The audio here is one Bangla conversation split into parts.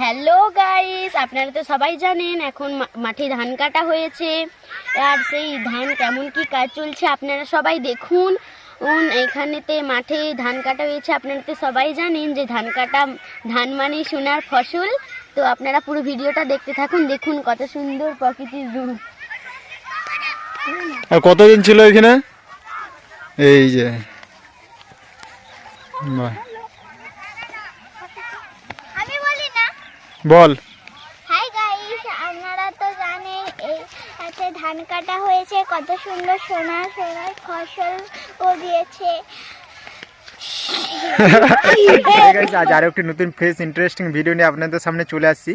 হ্যালো গাইস আপনারা তো সবাই জানেন, এখন মাঠে ধান কাটা হয়েছে। আর সেই ধান কেমন কি কাজ চলছে আপনারা সবাই দেখুন। উন এখানেতে মাঠে ধান কাটা হয়েছে। আপনারা তো সবাই জানেন যে ধান কাটা, ধান মানে সোনার ফসল। তো আপনারা পুরো ভিডিওটা দেখতে থাকুন, দেখুন কত সুন্দর প্রকৃতির রূপ। আর কতদিন ছিল এখানে? এই যে। আমি বলি না বল। হাই গাইস আপনারা তো জানেন এই হাতে ধান কাটা হয়েছে কত সুন্দর সোনা সোনার ফসল ও দিয়েছে। আজ আরও একটি নতুন ফ্রেশ ইন্টারেস্টিং ভিডিও নিয়ে আপনাদের সামনে চলে আসছি।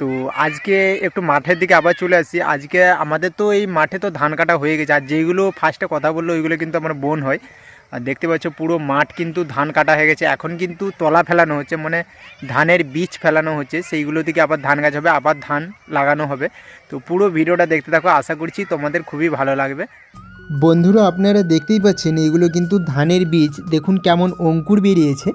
তো আজকে একটু মাঠের দিকে আবার চলে আসছি। আজকে আমাদের তো এই মাঠে তো ধান কাটা হয়ে গেছে আর যেইগুলো ফার্স্টে কথা বলল ওইগুলো কিন্তু আমার বোন হয়। আর দেখতে পাচ্ছ পুরো মাঠ কিন্তু ধান কাটা হয়ে গেছে। এখন কিন্তু তলা ফেলানো হচ্ছে মানে ধানের বীজ ফেলানো হচ্ছে। সেইগুলো থেকে আবার ধান গাছ হবে, আবার ধান লাগানো হবে। তো পুরো ভিডিওটা দেখতে থাকো, আশা করছি তোমাদের খুবই ভালো লাগবে। বন্ধুরা, আপনারা দেখতেই পাচ্ছেন, এগুলো কিন্তু ধানের বীজ। দেখুন কেমন অঙ্কুর বেরিয়েছে।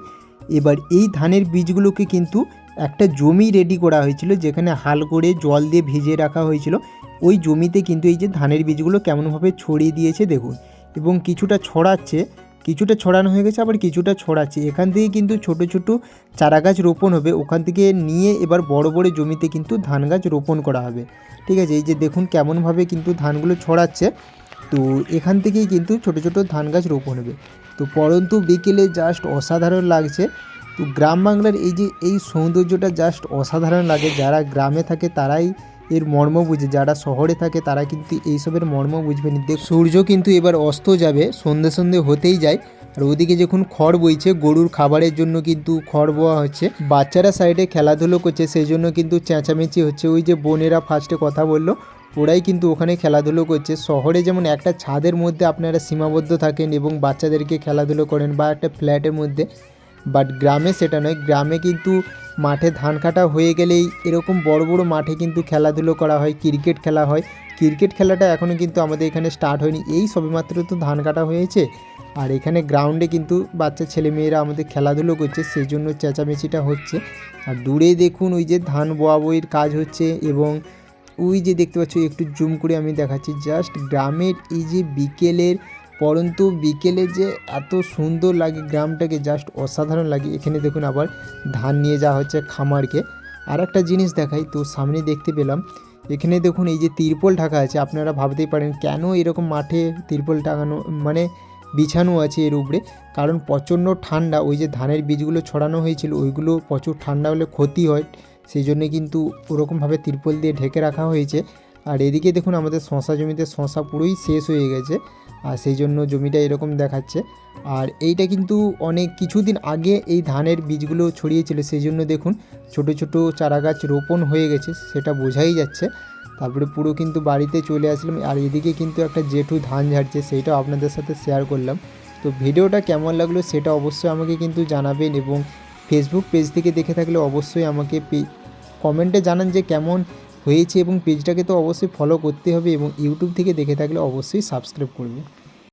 এবার এই ধানের বীজগুলোকে কিন্তু একটা জমি রেডি করা হয়েছিল, যেখানে হাল করে জল দিয়ে ভিজিয়ে রাখা হয়েছিল। ওই জমিতে কিন্তু এই যে ধানের বীজগুলো কেমনভাবে ছড়িয়ে দিয়েছে, দেখুন। এবং কিছুটা ছড়াচ্ছে কিছুটা ছড়ানো হয়ে গেছে, আবার কিছুটা ছড়াচ্ছে। এখান থেকে কিন্তু ছোট ছোট চারা গাছ রোপণ হবে। ওখান থেকে নিয়ে এবার বড় বড় জমিতে কিন্তু ধান গাছ রোপণ করা হবে। ঠিক আছে, এই যে দেখুন কেমনভাবে কিন্তু ধানগুলো ছড়াচ্ছে। তো এখান থেকেই কিন্তু ছোট ছোট ধান গাছ রোপণ হবে। তো পরন্তু বিকেলে জাস্ট অসাধারণ লাগছে। তো গ্রাম বাংলার এই যে এই সৌন্দর্যটা জাস্ট অসাধারণ লাগে। যারা গ্রামে থাকে তারাই এর মর্ম বুঝে। যারা শহরে থাকে, তারা কিন্তু এইসবের মর্ম বুঝবে না। সূর্য কিন্তু এবার অস্ত যাবে, সন্ধে সন্ধে হতেই যায়। আর ওদিকে যখন খড় বইছে, গরুর খাবারের জন্য কিন্তু খড় বোয়া হচ্ছে। বাচ্চারা সাইডে খেলাধুলো করছে সেই জন্য কিন্তু চেঁচামেচি হচ্ছে। ওই যে বোনেরা ফার্স্টে কথা বলল, ওরাই কিন্তু ওখানে খেলাধুলো করছে। শহরে যেমন একটা ছাদের মধ্যে আপনারা সীমাবদ্ধ থাকেন এবং বাচ্চাদেরকে খেলাধুলো করেন বা একটা ফ্ল্যাটের মধ্যে বাট গ্রামে সেটা নয়। গ্রামে কিন্তু মাঠে ধান কাটা হয়ে গেলেই এরকম বড় বড় মাঠে কিন্তু খেলাধুলো করা হয়, ক্রিকেট খেলা হয়। ক্রিকেট খেলাটা এখনও কিন্তু আমাদের এখানে স্টার্ট হয়নি। এই সবেমাত্র তো ধান কাটা হয়েছে। আর এখানে গ্রাউন্ডে কিন্তু বাচ্চা ছেলেমেয়েরা আমাদের খেলাধুলো করছে সেই জন্য চেঁচামেচিটা হচ্ছে। আর দূরে দেখুন ওই যে ধান বোয়া বইয়ের কাজ হচ্ছে এবং ওই যে দেখতে পাচ্ছ একটু জুম করে আমি দেখাচ্ছি। জাস্ট গ্রামের এই যে বিকেলের পরন্তু বিকেলে যে এত সুন্দর লাগে গ্রামটাকে জাস্ট অসাধারণ লাগে। এখানে দেখুন আবার ধান নিয়ে যাওয়া হচ্ছে খামারকে। আর একটা জিনিস দেখাই, তো সামনে দেখতে পেলাম, এখানে দেখুন এই যে তিরপল ঢাকা আছে, আপনারা ভাবতেই পারেন কেন এরকম মাঠে তিরপল টাঙানো মানে বিছানো আছে এর উপরে? কারণ প্রচণ্ড ঠান্ডা, ওই যে ধানের বীজগুলো ছড়ানো হয়েছিল, ওইগুলো প্রচুর ঠান্ডা হলে ক্ষতি হয়, সেই জন্য কিন্তু ওরকমভাবে তিরপল দিয়ে ঢেকে রাখা হয়েছে। আর এদিকে দেখুন আমাদের শশা জমিতে শশা পুরোই শেষ হয়ে গেছে, আর সেই জন্য জমিটা এরকম দেখাচ্ছে। আর এইটা কিন্তু অনেক কিছুদিন আগে এই ধানের বীজগুলো ছড়িয়েছিল, সেই জন্য দেখুন ছোট ছোট চারা গাছ রোপণ হয়ে গেছে, সেটা বোঝাই যাচ্ছে। তারপরে পুরো কিন্তু বাড়িতে চলে আসলাম, আর এদিকে কিন্তু একটা জেঠু ধান ঝাড়ছে সেইটাও আপনাদের সাথে শেয়ার করলাম। তো ভিডিওটা কেমন লাগল সেটা অবশ্যই আমাকে কিন্তু জানাবেন, এবং ফেসবুক পেজ থেকে দেখে থাকলে অবশ্যই আমাকে কমেন্টে জানান যে কেমন হয়েছে এবং পেজটাকে তো অবশ্যই ফলো করতে হবে এবং ইউটিউব থেকে দেখে থাকলে অবশ্যই সাবস্ক্রাইব করবে।